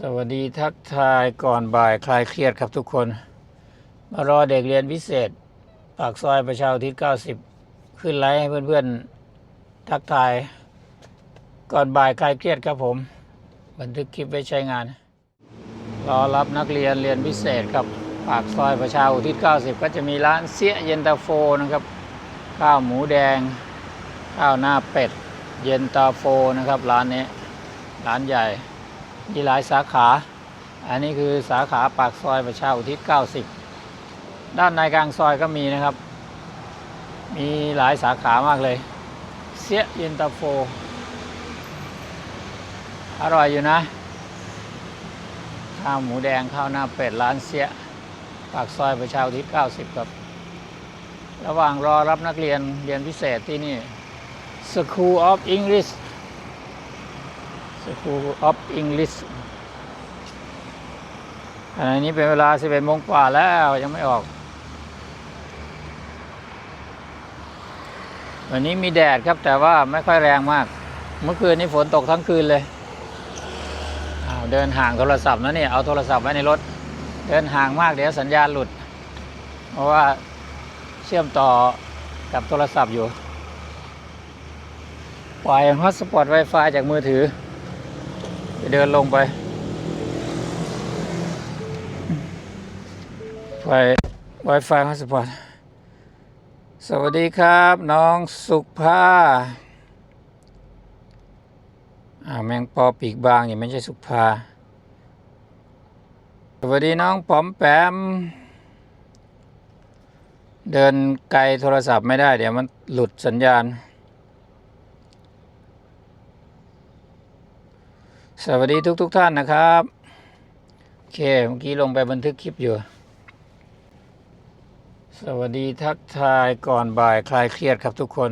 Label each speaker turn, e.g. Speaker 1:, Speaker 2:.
Speaker 1: สวัสดีทักทายก่อนบ่ายคลายเครียดครับทุกคน มารอเด็กเรียนพิเศษ ปากซอยประชาอุทิศ90 ขึ้นไลฟ์ให้เพื่อนๆ ทักทาย ก่อนบ่ายคลายเครียดครับผม บันทึกคลิปไว้ใช้งาน รอรับนักเรียนเรียนพิเศษครับ ปากซอยประชาอุทิศ90 ก็จะมีร้านเสียเย็นตาโฟนะครับ ข้าวหมูแดง ข้าวหน้าเป็ด เย็นตาโฟนะครับ ร้านนี้ ร้านใหญ่ มีหลายสาขา อันนี้คือสาขาปากซอยประชาอุทิศ 90 ด้านในกลางซอยก็มีนะครับ มีหลายสาขามากเลย เสียเย็นตาโฟ อร่อยอยู่นะ ข้าวหมูแดงข้าวหน้าเป็ดร้านเสียปากซอยประชาอุทิศ 90 ครับ ระหว่างรอรับนักเรียนเรียนพิเศษที่นี่ School of English School of English ขณะนี้เป็นเวลา 11โมงกว่าแล้วยังไม่ออก วันนี้มีแดดครับแต่ว่าไม่ค่อยแรงมาก เมื่อคืนนี้ฝนตกทั้งคืนเลยเดินห่างโทรศัพท์นะเนี่ยเอาโทรศัพท์ไว้ในรถ เดินห่างมากเดี๋ยวสัญญาณหลุด เพราะว่าเชื่อมต่อกับโทรศัพท์อยู่ ปล่อยฮอตสปอต Wi-Fi จากมือถือ เดินลงไปปล่อย Wi-Fi ฮอสปอตสวัสดีครับ น้องสุภาอ่าแมงปอปีกบางนี่ไม่ใช่สุภา สวัสดีน้องป๋อมแปม เดินไกลโทรศัพท์ไม่ได้ เดี๋ยวมันหลุดสัญญาณ สวัสดีทุกทุกๆท่านนะครับโอเคเมื่อกี้ลงไปบันทึกคลิปอยู่ สวัสดีทักทายก่อนบ่ายคลายเครียดครับทุกคน